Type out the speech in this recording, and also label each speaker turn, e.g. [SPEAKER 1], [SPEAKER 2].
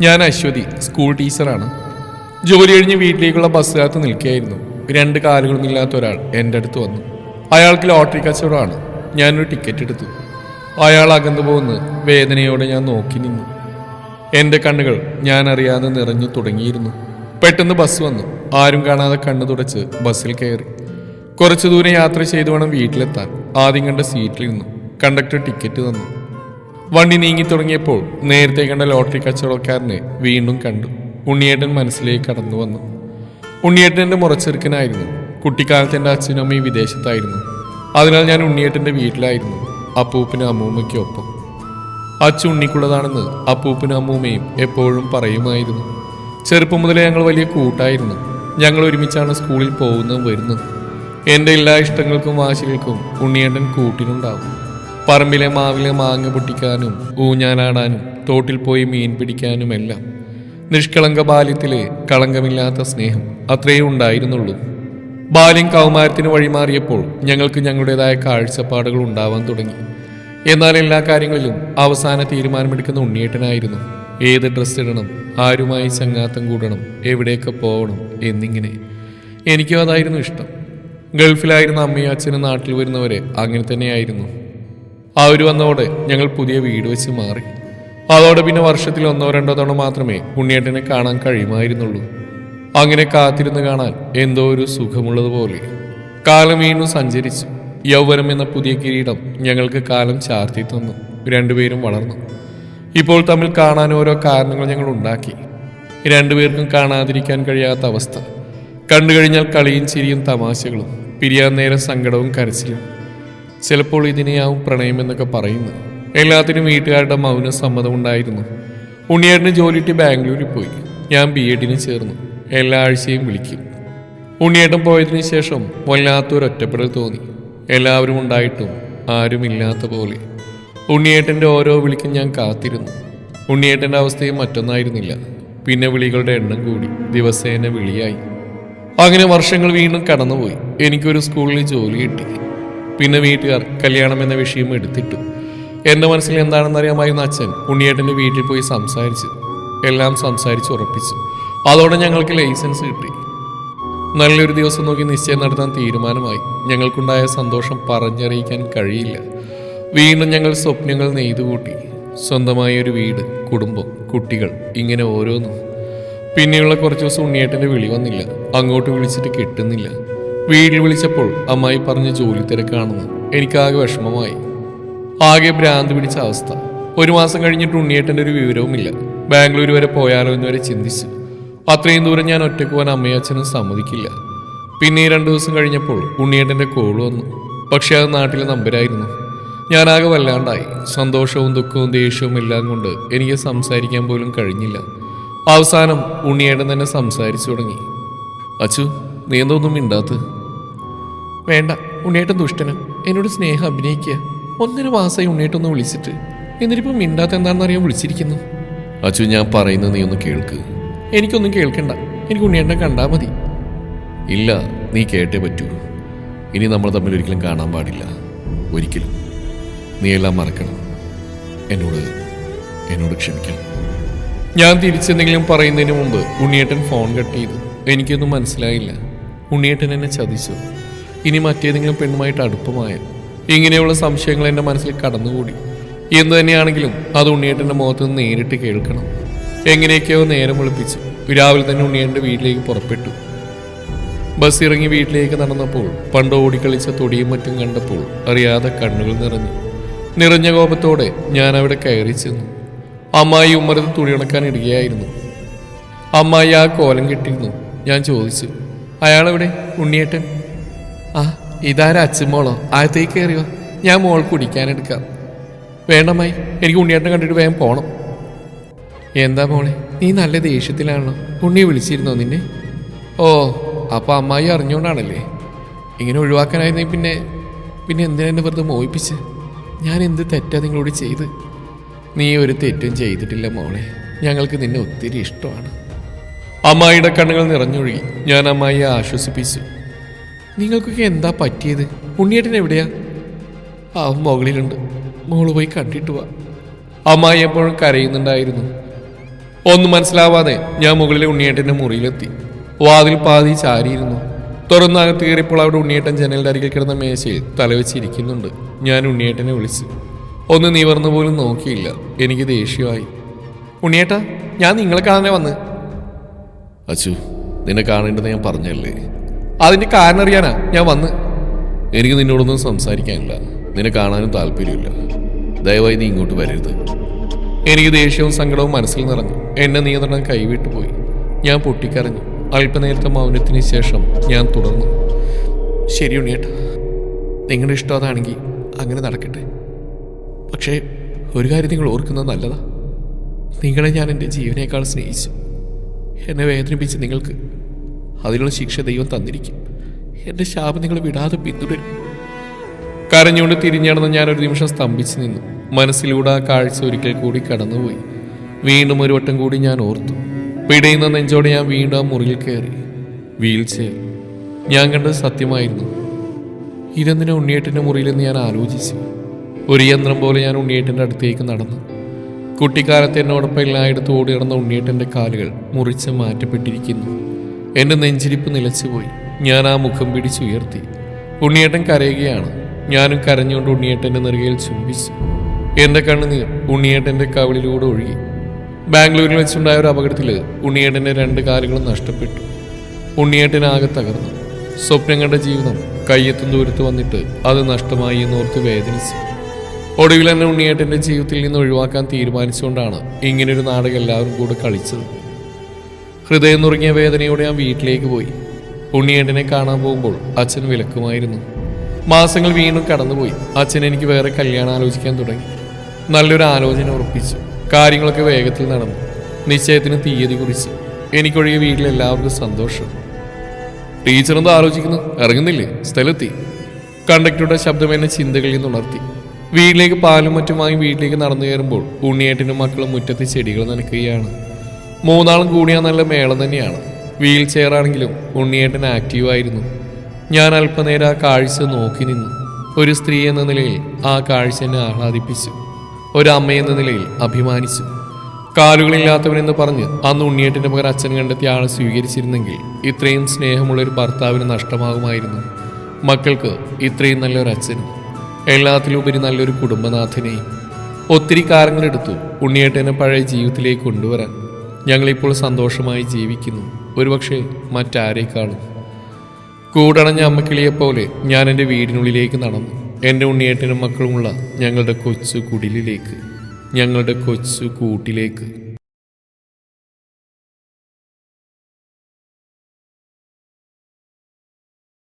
[SPEAKER 1] ഞാൻ അശ്വതി സ്കൂൾ ടീച്ചറാണ് ജോലി കഴിഞ്ഞ് വീട്ടിലേക്കുള്ള ബസ്സിനകത്ത് നിൽക്കുകയായിരുന്നു. രണ്ട് കാലുകളും ഇല്ലാത്ത ഒരാൾ എന്റെ അടുത്ത് വന്നു. അയാൾക്ക് ലോട്ടറി കച്ചവടമാണ്. ഞാനൊരു ടിക്കറ്റ് എടുത്തു. അയാൾ അകന്നു പോകുന്ന വേദനയോടെ ഞാൻ നോക്കി നിന്നു. എന്റെ കണ്ണുകൾ ഞാൻ അറിയാതെ നിറഞ്ഞു തുടങ്ങിയിരുന്നു. പെട്ടെന്ന് ബസ് വന്നു. ആരും കാണാതെ കണ്ണു തുടച്ച് ബസ്സിൽ കയറി. കുറച്ചു ദൂരം യാത്ര ചെയ്തു വേണം വീട്ടിലെത്താൻ. ആദ്യം കണ്ട സീറ്റിൽ നിന്നു കണ്ടക്ടർ ടിക്കറ്റ് തന്നു. വണ്ടി നീങ്ങി തുടങ്ങിയപ്പോൾ നേരത്തെ കണ്ട ലോട്ടറി കച്ചവടക്കാരനെ വീണ്ടും കണ്ടു. ഉണ്ണിയേട്ടൻ മനസ്സിലേക്ക് കടന്നു വന്നു. ഉണ്ണിയേട്ടന്റെ മുറച്ചെറുക്കനായിരുന്നു. കുട്ടിക്കാലത്ത് എന്റെ അച്ഛനും അമ്മയും വിദേശത്തായിരുന്നു. അതിനാൽ ഞാൻ ഉണ്ണിയേട്ടന്റെ വീട്ടിലായിരുന്നു അപ്പൂപ്പനും അമ്മൂമ്മയ്ക്കും ഒപ്പം. അച്ഛൻ ഉണ്ണിക്കുള്ളതാണെന്ന് അപ്പൂപ്പനും അമ്മൂമ്മയും എപ്പോഴും പറയുമായിരുന്നു. ചെറുപ്പം മുതലേ ഞങ്ങൾ വലിയ കൂട്ടായിരുന്നു. ഞങ്ങൾ ഒരുമിച്ചാണ് സ്കൂളിൽ പോകുന്നതും വരുന്നതും. എന്റെ എല്ലാ ഇഷ്ടങ്ങൾക്കും വാശികൾക്കും ഉണ്ണിയേട്ടൻ കൂട്ടിനുണ്ടാവും. പറമ്പിലെ മാവിലെ മാങ്ങ പൊട്ടിക്കാനും ഊഞ്ഞാലാടാനും തോട്ടിൽ പോയി മീൻ പിടിക്കാനുമെല്ലാം നിഷ്കളങ്ക ബാല്യത്തിലെ കളങ്കമില്ലാത്ത സ്നേഹം അത്രയേ ഉണ്ടായിരുന്നുള്ളൂ. ബാല്യം കൗമാരത്തിന് വഴിമാറിയപ്പോൾ ഞങ്ങൾക്ക് ഞങ്ങളുടേതായ കാഴ്ചപ്പാടുകൾ ഉണ്ടാവാൻ തുടങ്ങി. എന്നാൽ എല്ലാ കാര്യങ്ങളിലും അവസാന തീരുമാനമെടുക്കുന്ന ഉണ്ണിയേട്ടനായിരുന്നു. ഏത് ഡ്രസ്സ് ഇടണം ആരുമായി ചങ്ങാത്തം കൂടണം എവിടെയൊക്കെ പോകണം എന്നിങ്ങനെ. എനിക്കും അതായിരുന്നു ഇഷ്ടം. ഗൾഫിലായിരുന്ന അമ്മയും അച്ഛനും നാട്ടിൽ വരുന്നവരെ അങ്ങനെ തന്നെയായിരുന്നു. അവർ വന്നതോടെ ഞങ്ങൾ പുതിയ വീട് വെച്ച് മാറി. അതോടെ പിന്നെ വർഷത്തിൽ ഒന്നോ രണ്ടോ തവണ മാത്രമേ ഉണ്ണിയേട്ടനെ കാണാൻ കഴിയുമായിരുന്നുള്ളൂ. അങ്ങനെ കാത്തിരുന്ന് കാണാൻ എന്തോ ഒരു സുഖമുള്ളതുപോലെ കാലം വീണ്ടും സഞ്ചരിച്ചു. യൗവനം എന്ന പുതിയ കിരീടം ഞങ്ങൾക്ക് കാലം ചാർത്തി തന്നു. രണ്ടുപേരും വളർന്നു. ഇപ്പോൾ തമ്മിൽ കാണാൻ ഓരോ കാരണങ്ങൾ ഞങ്ങൾ ഉണ്ടാക്കി. രണ്ടുപേർക്കും കാണാതിരിക്കാൻ കഴിയാത്ത അവസ്ഥ. കണ്ടു കഴിഞ്ഞാൽ കളിയും ചിരിയും തമാശകളും പിരിയാൻ നേരം സങ്കടവും കരച്ചിലും. ചിലപ്പോൾ ഇതിനെയാവും പ്രണയമെന്നൊക്കെ എന്നൊക്കെ പറയുന്നു. എല്ലാത്തിനും വീട്ടുകാരുടെ മൗന സമ്മതം സമ്മതമുണ്ടായിരുന്നു ഉണ്ണിയേട്ടന് ജോലിയിട്ട് ബാംഗ്ലൂരിൽ പോയി. ഞാൻ ബി എഡിന് ചേർന്നു. എല്ലാ ആഴ്ചയും വിളിക്കും. ഉണ്ണിയേട്ടൻ പോയതിനു ശേഷം വല്ലാത്തൊരു ഒറ്റപ്പെടൽ തോന്നി. എല്ലാവരും ഉണ്ടായിട്ടും ആരുമില്ലാത്ത പോലെ. ഉണ്ണിയേട്ടന്റെ ഓരോ വിളിക്കും ഞാൻ കാത്തിരുന്നു. ഉണ്ണിയേട്ടന്റെ അവസ്ഥയും മറ്റൊന്നായിരുന്നില്ല. പിന്നെ വിളികളുടെ എണ്ണം കൂടി ദിവസേന വിളിയായി. അങ്ങനെ വർഷങ്ങൾ വീണ്ടും കടന്നുപോയി. എനിക്കൊരു സ്കൂളിൽ ജോലി കിട്ടി. പിന്നെ വീട്ടുകാർ കല്യാണം എന്ന വിഷയം എടുത്തിട്ടു. എന്റെ മനസ്സിൽ എന്താണെന്നറിയാമായിരുന്ന അച്ഛൻ ഉണ്ണിയേട്ടന്റെ വീട്ടിൽ പോയി സംസാരിച്ച്. എല്ലാം സംസാരിച്ച് ഉറപ്പിച്ചു. അതോടെ ഞങ്ങൾക്ക് ലൈസൻസ് കിട്ടി. നല്ലൊരു ദിവസം നോക്കി നിശ്ചയം നടത്താൻ തീരുമാനമായി. ഞങ്ങൾക്കുണ്ടായ സന്തോഷം പറഞ്ഞറിയിക്കാൻ കഴിയില്ല. വീണ്ടും ഞങ്ങൾ സ്വപ്നങ്ങൾ നെയ്തുകൂട്ടി. സ്വന്തമായ ഒരു വീട് കുടുംബം കുട്ടികൾ ഇങ്ങനെ ഓരോന്നും. പിന്നെയുള്ള കുറച്ച് ദിവസം ഉണ്ണിയേട്ടന്റെ വിളി വന്നില്ല. അങ്ങോട്ട് വിളിച്ചിട്ട് കിട്ടുന്നില്ല. വീട്ടിൽ വിളിച്ചപ്പോൾ അമ്മായി പറഞ്ഞ് ജോലി തിരക്കാണെന്ന് എനിക്കാകെ വിഷമമായി. ആകെ ഭ്രാന്ത് പിടിച്ച അവസ്ഥ. ഒരു മാസം കഴിഞ്ഞിട്ട് ഉണ്ണിയേട്ടന്റെ ഒരു വിവരവുമില്ല. ബാംഗ്ലൂർ വരെ പോയാലോ എന്ന് വരെ ചിന്തിച്ചു. അത്രയും ദൂരം ഞാൻ ഒറ്റയ്ക്ക് പോകാൻ അമ്മയും അച്ഛനും സമ്മതിക്കില്ല. പിന്നെ രണ്ടു ദിവസം കഴിഞ്ഞപ്പോൾ ഉണ്ണിയേട്ടന്റെ കോൾ വന്നു. പക്ഷേ അത് നാട്ടിലെ നമ്പരായിരുന്നു. ഞാനാകെ വല്ലാണ്ടായി. സന്തോഷവും ദുഃഖവും ദേഷ്യവും എല്ലാം കൊണ്ട് എനിക്ക് സംസാരിക്കാൻ പോലും കഴിഞ്ഞില്ല. അവസാനം ഉണ്ണിയേട്ടൻ തന്നെ സംസാരിച്ചു തുടങ്ങി. അച്ചു നീ എന്തൊന്നും മിണ്ടാത്ത് വേണ്ട ഉണ്ണിയേട്ടൻ ദുഷ്ടന്. എന്നോട് സ്നേഹം അഭിനയിക്കുക. ഒന്നര മാസമായി ഉണ്ണിയേട്ടൊന്ന് വിളിച്ചിട്ട്. എന്നിട്ടിപ്പോൾ മിണ്ടാത്ത എന്താണെന്ന് അറിയാൻ വിളിച്ചിരിക്കുന്നു. അച്ചു ഞാൻ പറയുന്നത് നീ ഒന്ന് കേൾക്ക്. എനിക്കൊന്നും കേൾക്കണ്ട. എനിക്ക് ഉണ്ണിയേട്ടനെ കണ്ടാൽ മതി. ഇല്ല നീ കേട്ടേ പറ്റൂ. ഇനി നമ്മൾ തമ്മിൽ ഒരിക്കലും കാണാൻ പാടില്ല. ഒരിക്കലും. നീ എല്ലാം മറക്കണം. എന്നോട് എന്നോട് ക്ഷമിക്കണം. ഞാൻ തിരിച്ചെന്തെങ്കിലും പറയുന്നതിന് മുമ്പ് ഉണ്ണിയേട്ടൻ ഫോൺ കട്ട് ചെയ്തു. എനിക്കൊന്നും മനസ്സിലായില്ല. ഉണ്ണിയേട്ടൻ എന്നെ ചതിച്ചു. ഇനി മറ്റേതെങ്കിലും പെണ്ണുമായിട്ട് അടുപ്പമായ ഇങ്ങനെയുള്ള സംശയങ്ങൾ എന്റെ മനസ്സിൽ കടന്നുകൂടി. എന്തു തന്നെയാണെങ്കിലും അത് ഉണ്ണിയേട്ടന്റെ മുഖത്ത് നിന്ന് നേരിട്ട് കേൾക്കണം. എങ്ങനെയൊക്കെയോ നേരം വിളിപ്പിച്ച് രാവിലെ തന്നെ ഉണ്ണിയേട്ടന്റെ വീട്ടിലേക്ക് പുറപ്പെട്ടു. ബസ് ഇറങ്ങി വീട്ടിലേക്ക് നടന്നപ്പോൾ പണ്ട് ഓടിക്കളിച്ച തൊടിയും മറ്റും കണ്ടപ്പോൾ അറിയാതെ കണ്ണുകൾ നിറഞ്ഞു. നിറഞ്ഞ കോപത്തോടെ ഞാൻ അവിടെ കയറി ചെന്നു. അമ്മായി ഉമ്മരത്ത് തുണി ഉണക്കാൻ ഇടുകയായിരുന്നു. അമ്മായി ആ കോലം കെട്ടിയിരുന്നു ഞാൻ ചോദിച്ചു അയാളെവിടെ? ഉണ്ണിയേട്ടൻ? ആ ഇതാരാ അച്ഛമോളോ ആദ്യത്തേക്ക് കയറിയോ? ഞാൻ മോൾ കുടിക്കാനെടുക്കാം വേണമായി എനിക്ക് ഉണ്ണിയേട്ടനെ കണ്ടിട്ട് വേഗം പോകണം എന്താ മോളെ? നീ നല്ല ദേഷ്യത്തിലാണല്ലോ. ഉണ്ണിയെ വിളിച്ചിരുന്നോ നിന്നെ? ഓ അപ്പോൾ അമ്മായി അറിഞ്ഞുകൊണ്ടാണല്ലേ ഇങ്ങനെ ഒഴിവാക്കാനായിരുന്നു പിന്നെ പിന്നെ എന്തിനാ എന്നെ വെറുതെ മോഹിപ്പിച്ച്? ഞാൻ എന്ത് തെറ്റാ നിങ്ങളോട് ചെയ്ത്? നീ ഒരു തെറ്റും ചെയ്തിട്ടില്ല മോളെ. ഞങ്ങൾക്ക് നിന്നെ ഒത്തിരി ഇഷ്ടമാണ്. അമ്മായിയുടെ കണ്ണുകൾ നിറഞ്ഞൊഴുകി. ഞാൻ അമ്മായിയെ ആശ്വസിപ്പിച്ചു. നിങ്ങൾക്കൊക്കെ എന്താ പറ്റിയത്? ഉണ്ണിയേട്ടൻ എവിടെയാ? അവൻ മുകളിലുണ്ട്. മോൾ പോയി കണ്ടിട്ട് വാ. അമ്മായി എപ്പോഴും കരയുന്നുണ്ടായിരുന്നു. ഒന്നും മനസ്സിലാവാതെ ഞാൻ മുകളിലെ ഉണ്ണിയേട്ടന്റെ മുറിയിലെത്തി. വാതിൽ പാതി ചാരിയിരുന്നു. തുറന്നകത്ത് കയറിയപ്പോൾ അവിടെ ഉണ്ണിയേട്ടൻ ജനലിന്റെ അരികിൽ കിടന്ന മേശയിൽ തലവെച്ചിരിക്കുന്നുണ്ട് ഞാൻ ഉണ്ണിയേട്ടനെ വിളിച്ചു. ഒന്ന് നിവർന്നു പോലും നോക്കിയില്ല. എനിക്ക് ദേഷ്യമായി. ഉണ്ണിയേട്ടാ ഞാൻ നിങ്ങളെ കാണാനേ വന്ന്. അച്ചു നിന്നെ കാണേണ്ടത് ഞാൻ പറഞ്ഞല്ലേ? അതിന്റെ കാരണം അറിയാനാ ഞാൻ വന്ന്. എനിക്ക് നിന്നോടൊന്നും സംസാരിക്കാനില്ല. നിന്നെ കാണാനും താല്പര്യമില്ല. ദയവായി നീ ഇങ്ങോട്ട് വരരുത്. എനിക്ക് ദേഷ്യവും സങ്കടവും മനസ്സിൽ നിറഞ്ഞു. എന്നെ നിയന്ത്രണം കൈവിട്ടു പോയി. ഞാൻ പൊട്ടിക്കരഞ്ഞു. അല്പനേരത്തെ മൗനത്തിന് ശേഷം ഞാൻ തുടർന്നു. ശരി ഉണ്ണിയേട്ടാ. നിങ്ങളുടെ ഇഷ്ടം അതാണെങ്കിൽ അങ്ങനെ നടക്കട്ടെ. പക്ഷേ ഒരു കാര്യം നിങ്ങൾ ഓർക്കുന്നത് നല്ലതാ. നിങ്ങളെ ഞാൻ എന്റെ ജീവനേക്കാൾ സ്നേഹിച്ചു. എന്നെ വേദനിപ്പിച്ച് നിങ്ങൾക്ക് അതിനുള്ള ശിക്ഷ ദൈവം തന്നിരിക്കും. എന്റെ ശാപം നിങ്ങൾ വിടാതെ പിന്തുടരും. കരഞ്ഞുകൊണ്ട് തിരിഞ്ഞടന്ന് ഞാൻ ഒരു നിമിഷം സ്തംഭിച്ചു നിന്നു. മനസ്സിലൂടെ ആ കാഴ്ച ഒരിക്കൽ കൂടി കടന്നുപോയി. വീണ്ടും ഒരു വട്ടം കൂടി ഞാൻ ഓർത്തു. പിടയുന്ന നെഞ്ചോടെ ഞാൻ വീണ്ടും ആ മുറിയിൽ കയറി. Wheelchair. ഞാൻ കണ്ടത് സത്യമായിരുന്നു. ഇതെന്തിനാ ഉണ്ണിയേട്ടന്റെ മുറിയിലെന്ന് ഞാൻ ആലോചിച്ചു. ഒരു യന്ത്രം പോലെ ഞാൻ ഉണ്ണിയേട്ടന്റെ അടുത്തേക്ക് നടന്നു. കുട്ടിക്കാലത്ത് എന്നോടൊപ്പം എല്ലായിടത്തും ഓടി നടന്ന ഉണ്ണിയേട്ടന്റെ കാലുകൾ മുറിച്ച് മാറ്റപ്പെട്ടിരിക്കുന്നു. എന്റെ നെഞ്ചിരിപ്പ് നിലച്ചുപോയി. ഞാൻ ആ മുഖം പിടിച്ചുയർത്തി. ഉണ്ണിയേട്ടൻ കരയുകയാണ്. ഞാനും കരഞ്ഞുകൊണ്ട് ഉണ്ണിയേട്ടന്റെ നെറുകയിൽ ചുംബിച്ചു. എന്റെ കണ്ണുനീർ ഉണ്ണിയേട്ടന്റെ കവിളിലൂടെ ഒഴുകി. ബാംഗ്ലൂരിൽ വെച്ചുണ്ടായ ഒരു അപകടത്തിൽ ഉണ്ണിയേട്ടന്റെ രണ്ട് കാലുകളും നഷ്ടപ്പെട്ടു. ഉണ്ണിയേട്ടനാകെ തകർന്നു. സ്വപ്നം കണ്ട ജീവിതം കയ്യെത്തും ദൂരത്ത് വന്നിട്ട് അത് നഷ്ടമായി എന്നോർത്ത് വേദനിച്ചു. ഒടുവിൽ തന്നെ ഉണ്ണിയേട്ടന്റെ ജീവിതത്തിൽ നിന്ന് ഒഴിവാക്കാൻ തീരുമാനിച്ചുകൊണ്ടാണ് ഇങ്ങനൊരു നാടകം എല്ലാവരും കൂടെ കളിച്ചത്. ഹൃദയം നുറുങ്ങിയ വേദനയോടെ ഞാൻ വീട്ടിലേക്ക് പോയി. ഉണ്ണിയേട്ടനെ കാണാൻ പോകുമ്പോൾ അച്ഛൻ വിലക്കുമായിരുന്നു. മാസങ്ങൾ വീണ്ടും കടന്നുപോയി. അച്ഛൻ എനിക്ക് വേറെ കല്യാണം ആലോചിക്കാൻ തുടങ്ങി. നല്ലൊരു ആലോചന ഉറപ്പിച്ചു. കാര്യങ്ങളൊക്കെ വേഗത്തിൽ നടന്നു. നിശ്ചയത്തിന് തീയതി കുറിച്ച്. എനിക്കൊഴികെ വീട്ടിലെല്ലാവർക്കും സന്തോഷം. ടീച്ചർ എന്തോ ആലോചിക്കുന്നു ഇറങ്ങുന്നില്ലേ? സ്ഥലത്തി കണ്ടക്ടറുടെ ശബ്ദം എന്നെ ചിന്തകളിൽ നിന്ന് ഉണർത്തി. വീട്ടിലേക്ക് പാലും മറ്റുമായി വീട്ടിലേക്ക് നടന്നു കയറുമ്പോൾ ഉണ്ണിയേട്ടനും മക്കളും മുറ്റത്തെ ചെടികൾ നനയ്ക്കുകയാണ്. മൂന്നാളും കൂടിയാൽ നല്ല മേളം തന്നെയാണ്. വീൽ ചെയർ ആണെങ്കിലും ഉണ്ണിയേട്ടൻ ആക്റ്റീവായിരുന്നു ഞാൻ അല്പനേരം ആ കാഴ്ച നോക്കി നിന്നു. ഒരു സ്ത്രീ എന്ന നിലയിൽ ആ കാഴ്ച എന്നെ ആഹ്ലാദിപ്പിച്ചു. എന്ന നിലയിൽ അഭിമാനിച്ചു. കാലുകളില്ലാത്തവനെന്ന് പറഞ്ഞ് അന്ന് ഉണ്ണിയേട്ടന്റെ പകരം അച്ഛൻ കണ്ടെത്തിയ ആളെ സ്വീകരിച്ചിരുന്നെങ്കിൽ ഇത്രയും സ്നേഹമുള്ള ഒരു ഭർത്താവിന് നഷ്ടമാകുമായിരുന്നു. മക്കൾക്ക് ഇത്രയും നല്ലൊരു അച്ഛനും എല്ലാത്തിലുപരി നല്ലൊരു കുടുംബനാഥനെയും ഒത്തിരി കാലങ്ങളെടുത്തു ഉണ്ണിയേട്ടനെ പഴയ ജീവിതത്തിലേക്ക് കൊണ്ടുവരാൻ. ഞങ്ങളിപ്പോൾ സന്തോഷമായി ജീവിക്കുന്നു. ഒരുപക്ഷെ മറ്റാരേക്കാളും. കൂടണഞ്ഞ അമ്മക്കിളിയെപ്പോലെ ഞാൻ എന്റെ വീടിനുള്ളിലേക്ക് നടന്നു. എന്റെ ഉണ്ണിയേട്ടനും മക്കളുമുള്ള ഞങ്ങളുടെ കൊച്ചു കുടിലിലേക്ക് ഞങ്ങളുടെ കൊച്ചു കൂട്ടിലേക്ക്